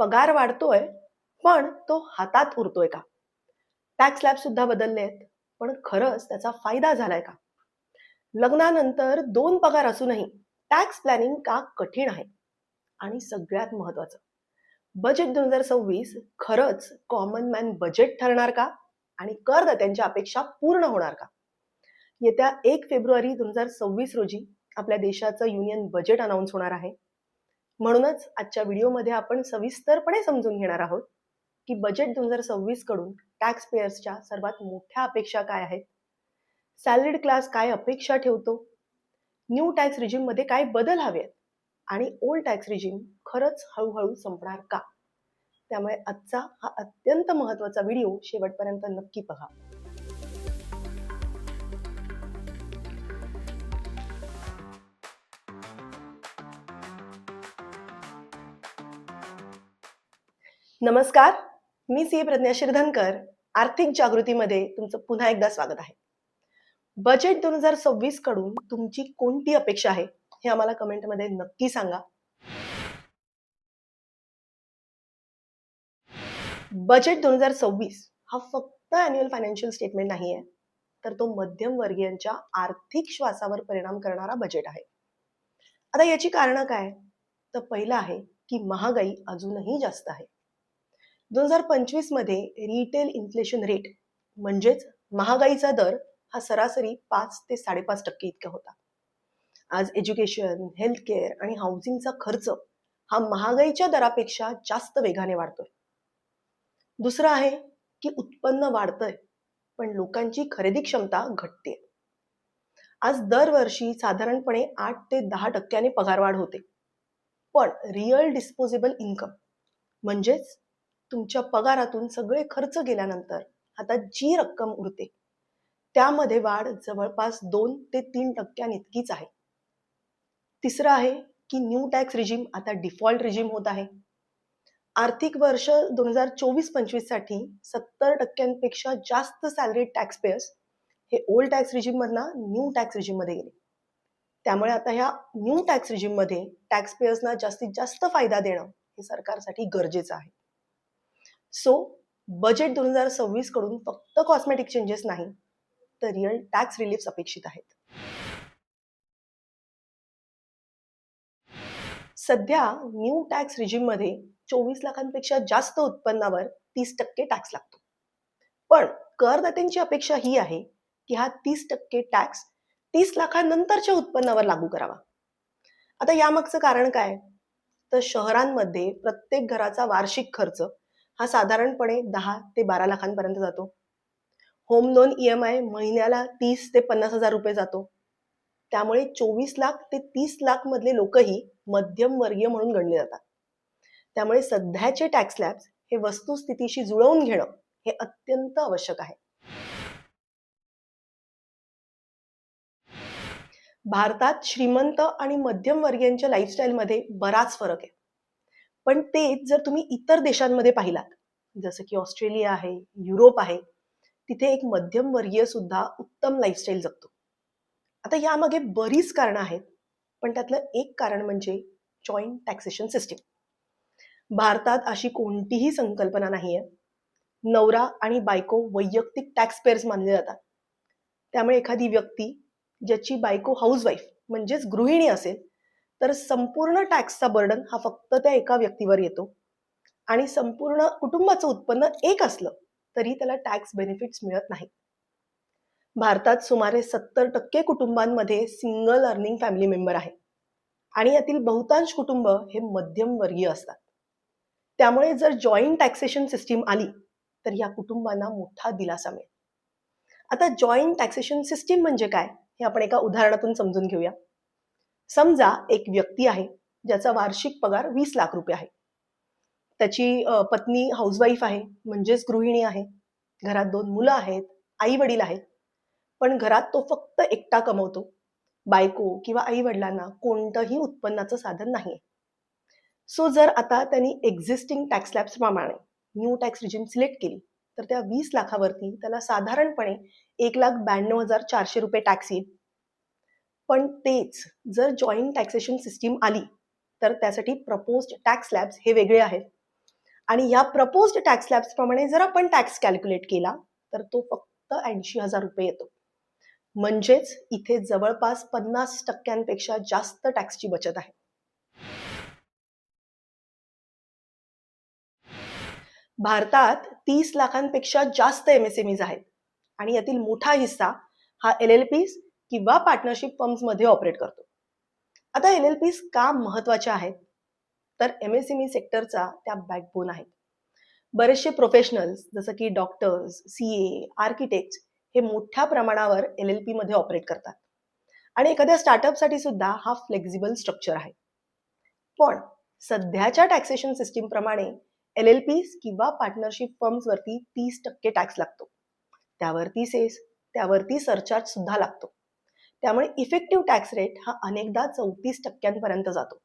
पगार वाढतोय पण तो हातात उरतोय का? टॅक्स स्लॅब सुद्धा बदलले आहेत पण खरंच त्याचा फायदा झालाय का? लग्नानंतर दोन पगार असूनही टॅक्स प्लॅनिंग का कठीण आहे? आणि सगळ्यात महत्वाचं बजेट दोन हजार सव्वीस खरंच कॉमन मॅन बजेट ठरणार का? आणि करदात्यांच्या अपेक्षा पूर्ण होणार का? येत्या एक फेब्रुवारी दोन हजार सव्वीस रोजी आपल्या देशाचं युनियन बजेट अनाऊन्स होणार आहे. म्हणूनच आजच्या व्हिडिओमध्ये आपण सविस्तरपणे समजून घेणार आहोत की बजेट दोन हजार सव्वीसकडून टॅक्स पेयर्सच्या सर्वात मोठ्या अपेक्षा काय आहेत? सॅलरीड क्लास काय अपेक्षा ठेवतो? न्यू टॅक्स रिजिममध्ये काय बदल हवेत? आणि ओल्ड टॅक्स रिजिम खरंच हळूहळू संपणार का? त्यामुळे आजचा हा अत्यंत महत्त्वाचा व्हिडिओ शेवटपर्यंत नक्की पहा. नमस्कार मी सी प्रज्ञा शिरधनकर आर्थिक जागृतीमध्ये तुमचं पुन्हा एकदा स्वागत आहे. बजेट दोन हजार सव्वीसकडून तुमची कोणती अपेक्षा आहे हे आम्हाला कमेंटमध्ये नक्की सांगा. बजेट दोन हजार सव्वीस हा फक्त अॅन्युअल फायनान्शियल स्टेटमेंट नाही आहे तर तो मध्यम वर्गीयांच्या आर्थिक श्वासावर परिणाम करणारा बजेट आहे. आता याची कारणं काय? तर पहिलं आहे की महागाई अजूनही जास्त आहे. दोन हजार पंचवीसमध्ये रिटेल इन्फ्लेशन रेट म्हणजेच महागाईचा दर हा सरासरी पाच ते साडेपाच टक्के इतका होता. आज एज्युकेशन हेल्थकेअर आणि हाऊसिंगचा खर्च हा महागाईच्या दरापेक्षा जास्त वेगाने वाढतोय. दुसरं आहे की उत्पन्न वाढतंय पण लोकांची खरेदी क्षमता घटते आज दरवर्षी साधारणपणे आठ ते दहा टक्क्याने पगारवाढ होते. पण रिअल डिस्पोजेबल इन्कम म्हणजेच तुमच्या पगारातून सगळे खर्च गेल्यानंतर आता जी रक्कम उरते त्यामध्ये वाढ जवळपास दोन ते तीन टक्क्यांइतकीच आहे. तिसरं आहे की न्यू टॅक्स रिजिम आता डिफॉल्ट रिजिम होत आहे. आर्थिक वर्ष दोन हजार चोवीस पंचवीससाठी सत्तर टक्क्यांपेक्षा जास्त सॅलरी टॅक्स पेयर्स हे old tax regime new tax रिजिममध्ये गेले. त्यामुळे आता ह्या न्यू टॅक्स रिजिममध्ये टॅक्स पेयर्सना जास्तीत जास्त फायदा देणं हे सरकारसाठी गरजेचं आहे. सो बजेट दोन हजार सव्वीसकडून फक्त कॉस्मेटिक चेंजेस नाही तर रिअल टॅक्स रिलीफ अपेक्षित आहेत. सध्या न्यू टॅक्स रिजिममध्ये चोवीस लाखांपेक्षा जास्त उत्पन्नावर तीस टक्के टॅक्स लागतो. पण करदात्यांची अपेक्षा ही आहे की हा तीस टक्के टॅक्स तीस लाखांनंतरच्या उत्पन्नावर लागू करावा. आता यामागचं कारण काय? तर शहरांमध्ये प्रत्येक घराचा वार्षिक खर्च हा साधारणपणे दहा ते बारा लाखांपर्यंत जातो. Home loan E M I महिन्याला तीस ते पन्नास हजार रुपये जातो. त्यामुळे चोवीस लाख ते तीस लाख मधले लोकही मध्यमवर्गीय म्हणून गणले जातात. त्यामुळे सध्याचे टॅक्स स्लॅब्स हे वस्तुस्थितीशी जुळवून घेणं हे अत्यंत आवश्यक आहे. भारतात श्रीमंत आणि मध्यमवर्गीयांच्या लाईफस्टाईलमध्ये बराच फरक आहे. पण तेच जर तुम्ही इतर देशांमध्ये पाहिलात जसं की ऑस्ट्रेलिया आहे युरोप आहे तिथे एक मध्यमवर्गीय सुद्धा उत्तम लाईफस्टाईल जगतो. आता यामागे बरीच कारणं आहेत पण त्यातलं एक कारण म्हणजे जॉईंट टॅक्सेशन सिस्टीम भारतात अशी कोणतीही संकल्पना नाही आहे नवरा आणि बायको वैयक्तिक टॅक्स पेअर्स मानले जातात. त्यामुळे एखादी व्यक्ती ज्याची बायको हाऊसवाईफ म्हणजेच गृहिणी असेल तर संपूर्ण टॅक्सचा बर्डन हा फक्त त्या एका व्यक्तीवर येतो. आणि संपूर्ण कुटुंबाचं उत्पन्न एक असलं तरी त्याला टॅक्स बेनिफिट्स मिळत नाही भारतात सुमारे सत्तर टक्के कुटुंबांमध्ये सिंगल अर्निंग फॅमिली मेंबर आहे आणि यातील बहुतांश कुटुंब हे मध्यमवर्गीय असतात. त्यामुळे जर जॉईंट टॅक्सेशन सिस्टीम आली तर या कुटुंबांना मोठा दिलासा मिळेल. आता जॉईंट टॅक्सेशन सिस्टीम म्हणजे काय? हे आपण एका उदाहरणातून समजून घेऊया. समजा एक व्यक्ती आहे ज्याचा वार्षिक पगार वीस लाख रुपये आहे. त्याची पत्नी हाऊसवाईफ आहे म्हणजेच गृहिणी आहे. घरात दोन मुलं आहेत आई वडील आहेत. पण घरात तो फक्त एकटा कमवतो. बायको किंवा आई वडिलांना कोणतंही उत्पन्नाचं साधन नाही सो जर आता त्यांनी एक्झिस्टिंग टॅक्स लॅब्स प्रमाणे न्यू टॅक्स रिजिम सिलेक्ट केली तर त्या वीस लाखावरती त्याला साधारणपणे एक लाख ब्याण्णव हजार चारशे रुपये टॅक्स येईल. पण तेच जर जॉईंट टॅक्सेशन सिस्टीम आली तर त्यासाठी प्रपोज्ड टॅक्स लॅब्स हे वेगळे आहेत. आणि ह्या प्रपोज्ड टॅक्स लॅब्सप्रमाणे जर आपण टॅक्स कॅल्क्युलेट केला तर तो फक्त ऐंशी हजार रुपये येतो. म्हणजेच इथे जवळपास पन्नास टक्क्यांपेक्षा जास्त टॅक्सची बचत आहे. भारतात तीस लाखांपेक्षा जास्त एमएसएमईज आहेत. आणि यातील मोठा हिस्सा हा एल एल पीज किंवा पार्टनरशिप फर्म्समध्ये ऑपरेट करतो. आता एल एल पीज का महत्त्वाच्या आहेत? तर एम एस एम ई सेक्टरचा त्या बॅकबोन आहेत. बरेचसे प्रोफेशनल्स जसं की डॉक्टर्स सी ए आर्किटेक्ट हे मोठ्या प्रमाणावर एल एल पीमध्ये ऑपरेट करतात. आणि एखाद्या स्टार्टअपसाठी सुद्धा हा फ्लेक्झिबल स्ट्रक्चर आहे. पण सध्याच्या टॅक्सेशन सिस्टीमप्रमाणे एल एल पीज किंवा पार्टनरशिप फर्म्सवरती तीस टक्के टॅक्स लागतो. त्यावरती सेस त्यावरती सरचार्ज सुद्धा लागतो. त्यामुळे इफेक्टिव्ह टॅक्स रेट हा अनेकदा चौतीस टक्क्यांपर्यंत जातो.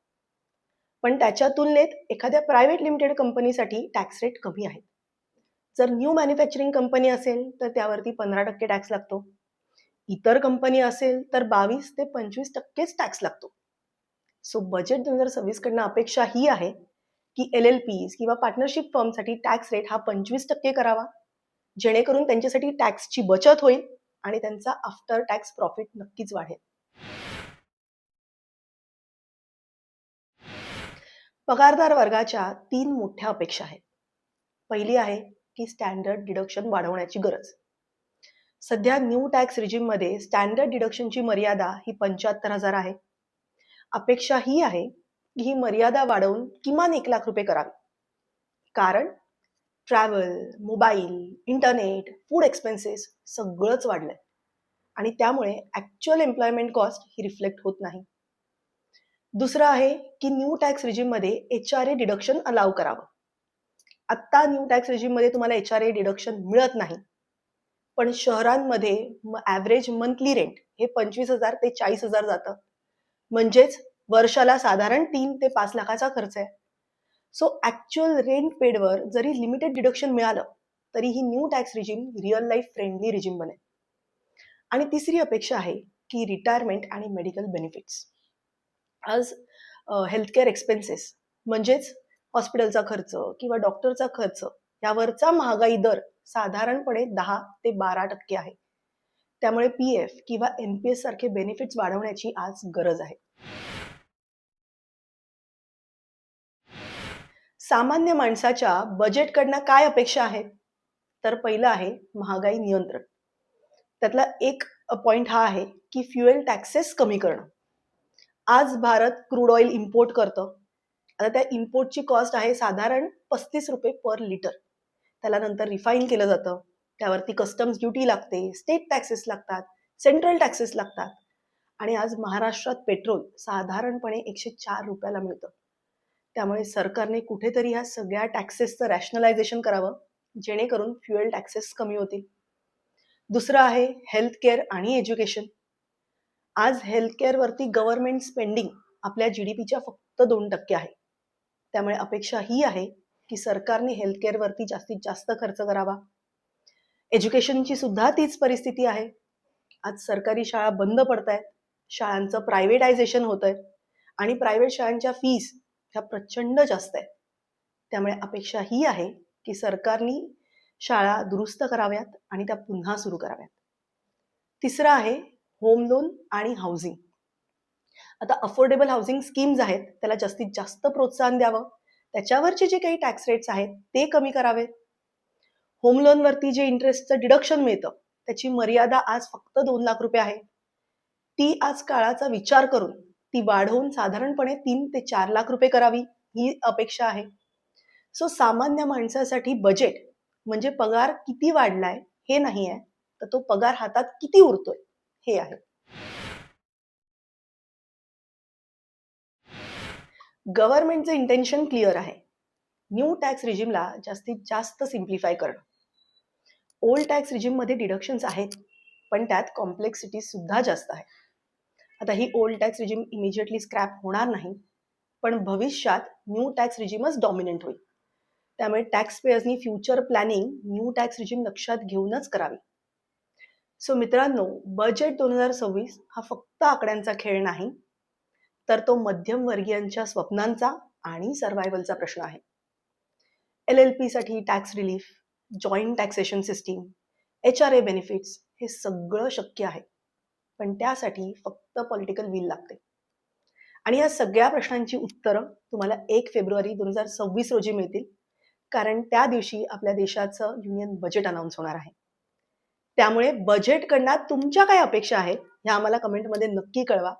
पण त्याच्या तुलनेत एखाद्या प्रायव्हेट लिमिटेड कंपनीसाठी टॅक्स रेट कमी आहे. जर न्यू मॅन्युफॅक्चरिंग कंपनी असेल तर त्यावरती पंधरा टक्के टॅक्स लागतो. इतर कंपनी असेल तर बावीस ते पंचवीस टक्केच टॅक्स लागतो. सो बजेट दोन हजार सव्वीसकडनं अपेक्षा ही आहे की एल एल पीज किंवा पार्टनरशिप फर्मसाठी टॅक्स रेट हा पंचवीस टक्के करावा. जेणेकरून त्यांच्यासाठी टॅक्सची बचत होईल. आणि त्यांचा आफ्टर टॅक्स प्रॉफिट नक्कीच वाढेल. पगारदार वर्गाच्या तीन मोठ्या अपेक्षा आहेत. पहिली आहे की स्टँडर्ड डिडक्शन वाढवण्याची गरज. सध्या न्यू टॅक्स रिजिममध्ये स्टँडर्ड डिडक्शनची मर्यादा ही पंच्याहत्तर हजार आहे. अपेक्षा ही आहे की ही मर्यादा वाढवून किमान एक लाख रुपये करावी. कारण travel mobile internet food expenses सगळंच वाढलंय. आणि त्यामुळे ॲक्च्युअल एम्प्लॉयमेंट कॉस्ट ही रिफ्लेक्ट होत नाही. दुसरं आहे की new tax रिजिममध्ये H R A deduction allow करावं. आत्ता न्यू टॅक्स रिजिममध्ये तुम्हाला एच आर ए डिडक्शन मिळत नाही. पण शहरांमध्ये ॲव्हरेज मंथली रेंट हे पंचवीस हजार ते चाळीस हजार जातं. म्हणजेच वर्षाला साधारण तीन ते पाच लाखाचा खर्च आहे. सो ॲक्च्युअल रेंट पेडवर जरी लिमिटेड डिडक्शन मिळालं तरी ही new tax regime real life friendly regime बनेल. आणि तिसरी अपेक्षा आहे की रिटायरमेंट आणि मेडिकल बेनिफिट्स आज हेल्थकेअर एक्सपेन्सेस म्हणजेच हॉस्पिटलचा खर्च किंवा डॉक्टरचा खर्च यावरचा महागाई दर साधारणपणे दहा ते बारा टक्के आहे. त्यामुळे पी एफ किंवा एन पी एस सारखे बेनिफिट्स वाढवण्याची आज गरज आहे. सामान्य माणसाच्या बजेटकडनं काय अपेक्षा आहेत? तर पहिलं आहे महागाई नियंत्रण. त्यातला एक पॉइंट हा आहे की फ्युएल टॅक्सेस कमी करणं. आज भारत क्रूड ऑइल इम्पोर्ट करतं. आता त्या इम्पोर्टची कॉस्ट आहे साधारण पस्तीस रुपये पर लिटर त्याला नंतर रिफाईन केलं जातं. त्यावरती कस्टम्स ड्युटी लागते स्टेट टॅक्सेस लागतात सेंट्रल टॅक्सेस लागतात. आणि आज महाराष्ट्रात पेट्रोल साधारणपणे एकशे चार रुपयाला मिळतं. त्यामुळे सरकारने कुठेतरी ह्या सगळ्या टॅक्सेसचं रॅशनलायझेशन करावं जेणेकरून फ्युएल टॅक्सेस कमी होतील. दुसरं आहे हेल्थ केअर आणि एज्युकेशन आज हेल्थ केअरवरती गव्हर्नमेंट स्पेंडिंग आपल्या जी डी पीच्या फक्त दोन टक्के आहे. त्यामुळे अपेक्षा ही आहे की सरकारने हेल्थ केअरवरती जास्तीत जास्त खर्च करावा. एज्युकेशनची सुद्धा तीच परिस्थिती आहे. आज सरकारी शाळा बंद पडत आहेत शाळांचं प्रायव्हेटायझेशन होत आहे आणि प्रायव्हेट शाळांच्या फीस ह्या प्रचंड जास्त आहेत. त्यामुळे अपेक्षा ही आहे की सरकारनी शाळा दुरुस्त कराव्यात आणि त्या पुन्हा सुरू कराव्यात. तिसरं आहे होम लोन आणि हाऊसिंग आता अफोर्डेबल हाऊसिंग स्कीम्स आहेत त्याला जास्तीत जास्त प्रोत्साहन द्यावं. त्याच्यावरचे जे काही टॅक्स रेट्स आहेत ते कमी करावेत. होम लोनवरती जे इंटरेस्टचं डिडक्शन मिळतं त्याची मर्यादा आज फक्त दोन लाख रुपये आहे. ती आज काळाचा विचार करून ती वाढवून साधारणपणे तीन ते चार लाख रुपये करावी ही अपेक्षा आहे. सो सामान्य माणसासाठी बजेट म्हणजे पगार किती वाढलाय हे नाही आहे तर तो पगार हातात किती उरतोय हे आहे. गव्हर्नमेंटचं इंटेन्शन क्लिअर आहे. न्यू टॅक्स रिजिमला जास्तीत जास्त सिम्प्लिफाय करणं. ओल्ड टॅक्स रिजिममध्ये डिडक्शन्स आहेत पण त्यात कॉम्प्लेक्सिटी सुद्धा जास्त आहे. आता ही old tax regime immediately scrap होणार नाही पण भविष्यात न्यू टॅक्स रिजिमच डॉमिनंट होईल. त्यामुळे tax पेयर्सनी future planning new tax regime लक्षात घेऊनच करावी. सो मित्रांनो बजेट दोन हजार सव्वीस हा फक्त आकड्यांचा खेळ नाही तर तो मध्यमवर्गीयांच्या स्वप्नांचा आणि सर्वायवलचा प्रश्न आहे. L L पीसाठी tax relief joint taxation system H R A benefits हे सगळं शक्य आहे. पण त्यासाठी फक्त पॉलिटिकल विल लागते. आणि या सगळ्या प्रश्नांची उत्तरं तुम्हाला एक फेब्रुवारी दोन हजार सव्वीस रोजी मिळतील. कारण त्या दिवशी आपल्या देशाचं युनियन बजेट अनाऊन्स होणार आहे. त्यामुळे बजेटकडनं तुमच्या काय अपेक्षा आहेत ह्या आम्हाला कमेंटमध्ये नक्की कळवा.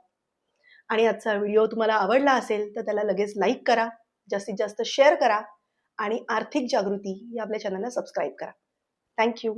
आणि आजचा व्हिडिओ तुम्हाला आवडला असेल तर त्याला लगेच लाईक करा जास्तीत जास्त शेअर करा आणि आर्थिक जागृती या आपल्या चॅनलला सबस्क्राईब करा. थँक्यू